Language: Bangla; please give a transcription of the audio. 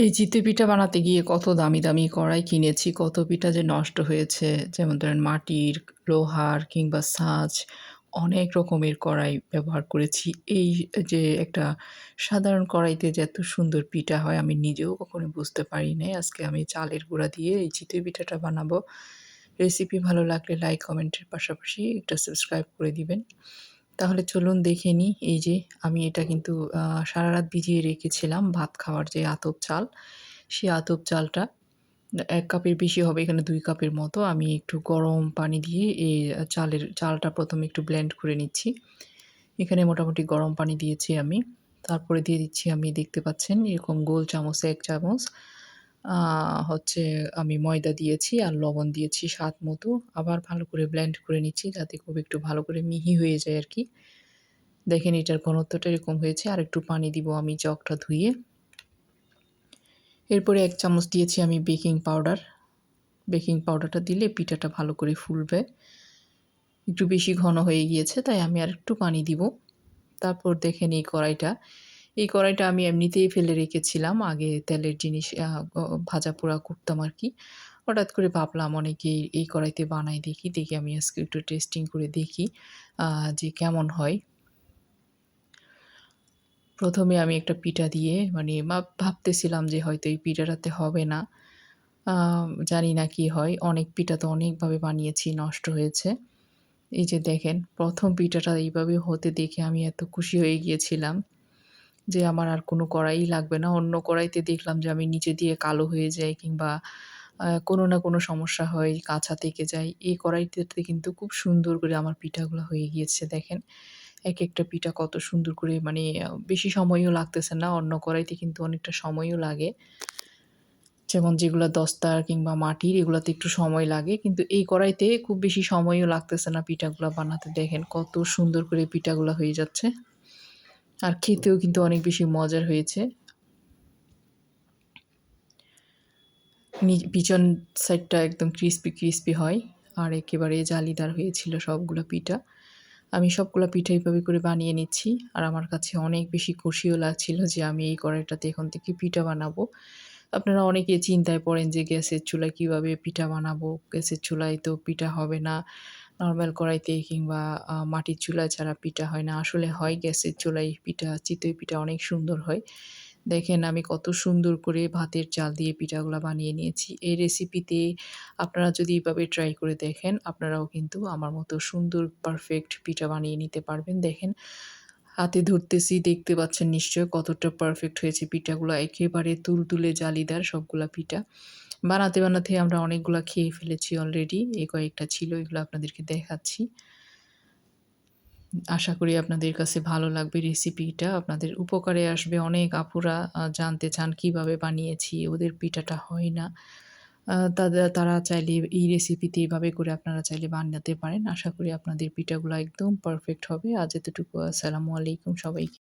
এই চিতই পিঠা বানাতে গিয়ে কত দামি দামি কড়াই কিনেছি, কত পিঠা যে নষ্ট হয়েছে, যেমন ধরেন মাটির লোহার কিংবা ছাঁচ অনেক রকমের কড়াই ব্যবহার করেছি। এই যে একটা সাধারণ কড়াইতে যে এত সুন্দর পিঠা হয়, আমি নিজেও কখনো বুঝতে পারি নাই। আজকে আমি চালের গুঁড়া দিয়ে এই চিতই পিঠাটা বানাবো। রেসিপি ভালো লাগলে লাইক, কমেন্টের পাশাপাশি একটা সাবস্ক্রাইব করে দিবেন। তাহলে চলুন দেখে নিই এই যে আমি এটা কিন্তু সারা রাত ভিজিয়ে রেখেছিলাম ভাত খাওয়ার যে আতপ চাল সেই আতপ চালটা এক কাপের বেশি হবে, এখানে দুই কাপের মতো। আমি একটু গরম পানি দিয়ে এই চালের, চালটা প্রথমে একটু ব্লেন্ড করে নিচ্ছি। এখানে মোটামুটি গরম পানি দিয়েছি আমি। তারপরে দিয়ে দিচ্ছি আমি, দেখতে পাচ্ছেন, এরকম গোল চামচে, এক চামচ হচ্ছে আমি ময়দা দিয়েছি আর লবণ দিয়েছি স্বাদ মতো। আবার ভালো করে ব্লেন্ড করে নিচ্ছি যাতে খুব একটু ভালো করে মিহি হয়ে যায় আর কি। দেখেন এটার ঘনত্বটা এরকম হয়েছে। আর একটু পানি দিব আমি চকটা ধুয়ে। এরপরে এক চামচ দিয়েছি আমি বেকিং পাউডার বেকিং পাউডারটা দিলে পিঠাটা ভালো করে ফুলবে। একটু বেশি ঘন হয়ে গিয়েছে, তাই আমি আর একটু পানি দিব। তারপর দেখেন এই কড়াইটা। এই কড়াইটা আমি এমনিতেই ফেলে রেখেছিলাম। আগে তেলের জিনিস ভাজা পোড়া করতাম আর কি হঠাৎ করে ভাবলাম অনেকেই এই কড়াইতে বানাই দেখি দেখি আমি আজকে একটু টেস্টিং করে দেখি যে কেমন হয়। প্রথমে আমি একটা পিঠা দিয়ে মানে ভাবতেছিলাম যে হয়তো এই পিঠাটাতে হবে না। জানি না কি হয়। অনেক পিঠা তো অনেকভাবে বানিয়েছি, নষ্ট হয়েছে। এই যে দেখেন, প্রথম পিঠাটা এইভাবে হতে দেখে আমি এত খুশি হয়ে গিয়েছিলাম। যে আমার আর কোনো কড়াই লাগবে না। অন্য কড়াইতে দেখলাম যে আমি নিচে দিয়ে কালো হয়ে যাই কিংবা কোনো না কোনো সমস্যা হয়, কাঁচা থেকে যায়। এই কড়াইতে কিন্তু খুব সুন্দর করে আমার পিঠাগুলো হয়ে গিয়েছে, দেখেন। এক একটা পিঠা কত সুন্দর করে মানে বেশি সময়ও লাগতেছে না, অন্য কড়াইতে কিন্তু অনেকটা সময়ও লাগে। যেমন যেগুলো দস্তার কিংবা মাটির, এগুলোতে একটু সময় লাগে, কিন্তু এই কড়াইতে খুব বেশি সময়ও লাগতেছে না পিঠাগুলো বানাতে। দেখেন কত সুন্দর করে পিঠাগুলো হয়ে যাচ্ছে। আর খেতেও কিন্তু অনেক বেশি মজার হয়েছে। পিছন সাইডটা একদম ক্রিস্পি ক্রিস্পি হয় আর একেবারে জালিদার হয়েছিল সবগুলো পিঠা। আমি সবগুলো পিঠা এইভাবে করে বানিয়ে নিচ্ছি আর আমার কাছে অনেক বেশি খুশিও লাগছিল যে আমি এই কড়াইটাতে এখন থেকে পিঠা বানাবো। আপনারা অনেকে চিন্তায় পড়েন যে গ্যাসের চুলায় কীভাবে পিঠা বানাবো, গ্যাসের চুলায় তো পিঠা হবে না। নর্মাল কড়াইতে কিংবা মাটির চুলায় ছাড়া পিঠা হয় না। আসলে হয় গ্যাসের চুলায় পিঠা, চিতই পিঠা অনেক সুন্দর হয়। দেখেন আমি কত সুন্দর করে ভাতের চাল দিয়ে পিঠাগুলো বানিয়ে নিয়েছি। এই রেসিপিতে আপনারা যদি এইভাবে ট্রাই করে দেখেন, আপনারাও কিন্তু আমার মতো সুন্দর, পারফেক্ট পিঠা বানিয়ে নিতে পারবেন। দেখেন, হাতে ধরতেছি, দেখতে পাচ্ছেন নিশ্চয় কতটা পারফেক্ট হয়েছে পিঠাগুলো। একেবারে তুলতুলে জালিদার সবগুলা পিঠা। বানাতে বানাতে আমরা অনেকগুলো খেয়ে ফেলেছি অলরেডি এই কয়েকটা ছিল, এগুলো আপনাদেরকে দেখাচ্ছি। আশা করি আপনাদের কাছে ভালো লাগবে রেসিপিটা আপনাদের উপকারে আসবে। অনেক আপুরা জানতে চান কীভাবে বানিয়েছি, ওদের পিঠাটা হয় না। তাদের তারা চাইলে এই রেসিপিতে এইভাবে করে আপনারা চাইলে বানাতে পারেন। আশা করি আপনাদের পিঠাগুলো একদম পারফেক্ট হবে। আজ এতটুকু। আসসালামু আলাইকুম সবাইকে।